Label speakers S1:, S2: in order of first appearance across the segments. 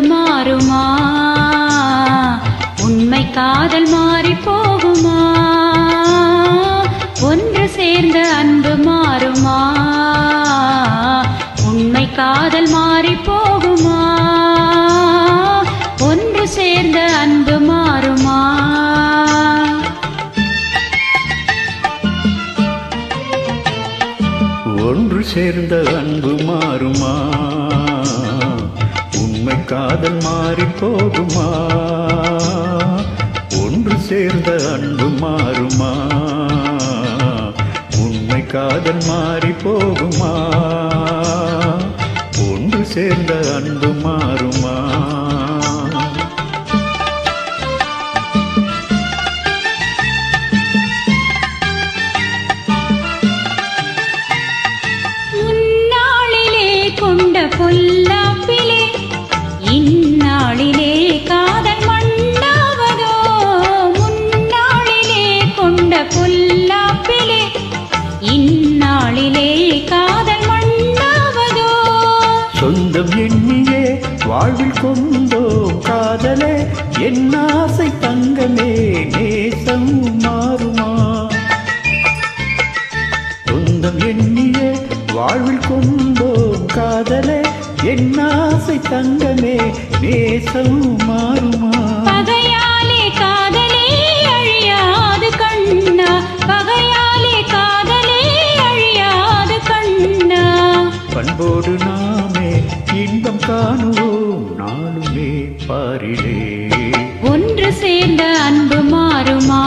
S1: மாறுமா? உண்மை காதல் மாறி போகுமா? ஒன்று சேர்ந்த அன்பு மாறுமா? உண்மை காதல் மாறி போகுமா? ஒன்று சேர்ந்த அன்பு மாறுமா?
S2: ஒன்று சேர்ந்த அன்பு மாறுமா? உண்மை காதல் மாறி போகுமா? ஒன்று சேர்ந்த அன்பு மாறுமா? உண்மை காதல் மாறி போகுமா? ஒன்று சேர்ந்த அன்பு மாறுமா?
S1: முன்னாளிலே கொண்ட பொல்லாப்பிலே இந்நாளிலே காதல் மண்ணாவதோ?
S2: சொந்தம் எண்ணியே வாழ்வில் கொண்டோ காதலே என் ஆசை தங்கமே நேசம் மாறுமா? சொந்தம் எண்ணியே வாழ்வில் கொண்டோம் காதலே என் ஆசை தங்கமே நேசம் மாறுமா? அன்போடு நாமே இன்பம் காணுவோம் நாளுமே பாரிலே
S1: ஒன்று சேர்ந்த அன்பு மாறுமா?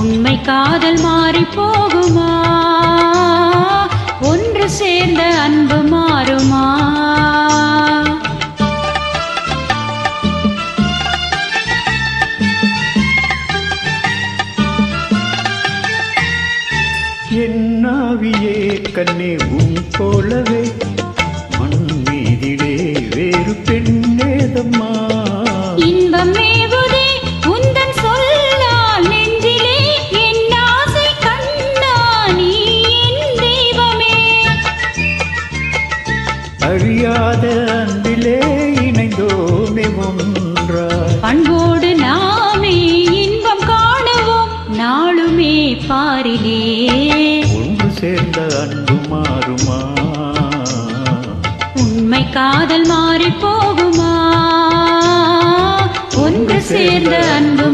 S1: உண்மை காதல் மாறி போகுமா? ஒன்று சேர்ந்த அன்பு மா
S2: என்னாவியே கண்ணே உன் போலவே. மண் மீதிலே வேறு பெண்ணேதம்மா.
S1: இன்பம்
S2: அழியாத அன்பிலே இணைந்தோமே ஒன்றாய்.
S1: பண்போடு நாமே இன்பம் காணுவோம் நாளுமே பாரிலே.
S2: சேர்ந்த அன்பு மாறுமா?
S1: உண்மை காதல் மாறி போகுமா? ஒன்று சேர்ந்த அன்பு